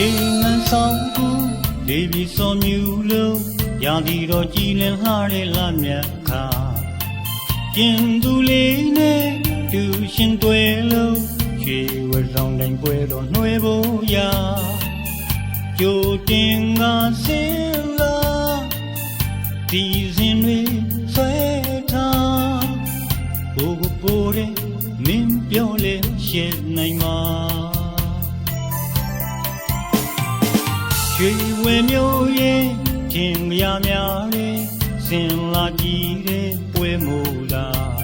ဟိမန်ဆောင်ကူဒေဘီစောမြူလုံးရာဒီတော်ကြည်လင်လှတဲ့လမြတ်ခါကျင်သူလေးနဲ့တူရှင်တွေလုံးရွှေဝဆောင်တိုင်းပွဲတော်နှွဲဖို့ရာကြိုတင်ကဆင်းလာဒီစဉ်တွေဆွဲထားဘိုးဘိုးတဲ့မင်းပြောလဲရှင်းနိုင်မှာ ရွှေဝဲမျိုးရဲ့ထင်မရများတဲ့စင်လာကြည့်တဲ့ပွဲမို့လား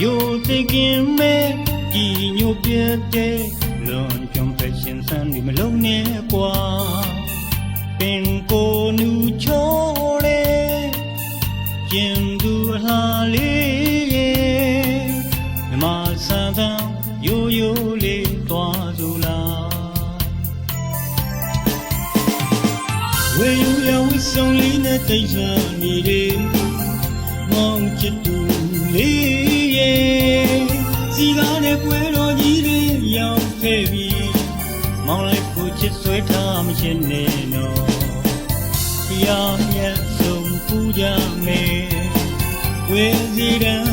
ယိုသိကင်မဲ့ဒီညိုပြတဲ့လွန်ကြုံဖက်ရှင်ဆန်ဒီမလုံးနဲ့ကွာပင်ကိုနူချောတဲ့ကျင်သူအလားလေး ဝေယူရဝိဆောင်လေးနဲ့တိတ်ဆာနေတယ်မောင်ချစ်သူလေးရဲ့စီကားနဲ့ပွဲတော်ကြီးတွေရောက်ခဲ့ပြီမောင်လေးကိုချစ်ဆွဲထားမချင်နဲ့နော်ဘုရားမြတ်ဆုံးပူကြမယ်ဝေစီရန်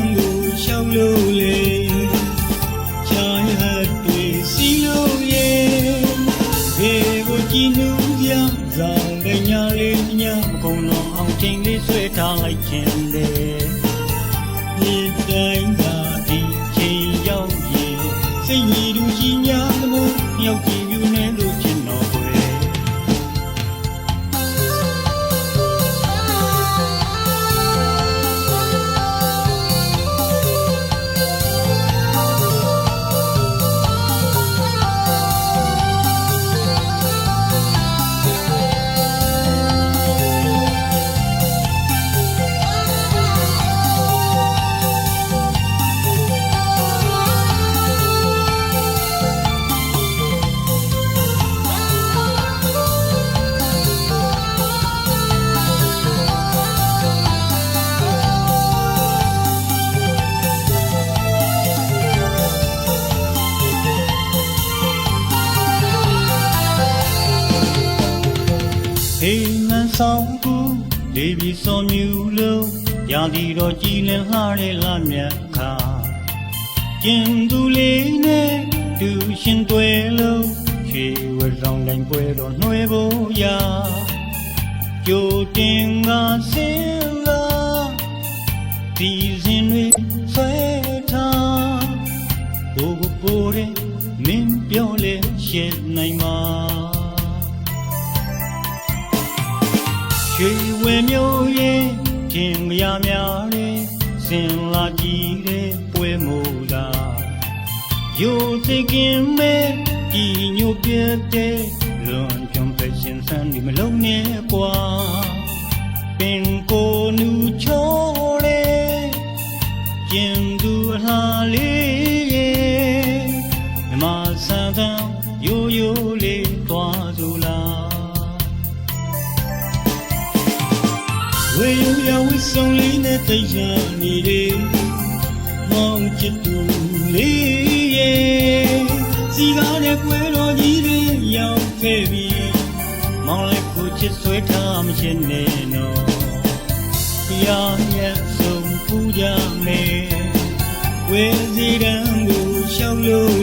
ဆောင်တဲ့ညာလေးညမကုန်တော့အောင်ချိန်လေးဆွဲထားလိုက်ခြင်းလေဒီတိုင်းသာဒီချိန်ရောက်ရင်စိတ်ညီတူကြီးညာသမို့မြောက်ကြ ဟိမန်ဆောင်ကူဒေဘီစောမြူလုံးရာဒီတော်ကြည်လင်လှတဲ့လမြတ်ခါကျင်သူလေးနဲ့တူရှင်တွေလုံးရွှေဝဆောင်တိုင်းပွဲတော်နှွဲဖို့ရာကြိုတင်ကဆင်းလာဒီစဉ်တွေဆွဲထားဘိုးဘိုးတဲ့မင်းပြောလဲရှင်းနိုင်မှာ ရွှေဝဲမျိုးရဲ့ထင်မရများတဲ့စင်လာကြည့်တဲ့ပွဲမို့လားယိုသိကင်မဲ့ဒီညိုပြတဲ့လွန်ကြုံဖက်ရှင်ဆန်ဒီမလုံးနဲ့ကွာပင်ကိုနူချောတဲ့ကျင်သူအလားလေးရဲ့မြမဆန်ဆန်ယိုယိုလေးသွားစု လားဝေယူရဝိဆောင်လေးနဲ့တိတ်ချာနေတယ်မောင်ချစ်သူလေးရဲ့စီကားနဲ့ပွဲတော်ကြီးတွေရောက်ခဲ့ပြီမောင်လေးကိုချစ်ဆွဲထားမချင်နဲ့နော်ဘုရားမြတ်ဆုံးပူကြမယ်ဝေစီရန်ကိုရှောက်လို့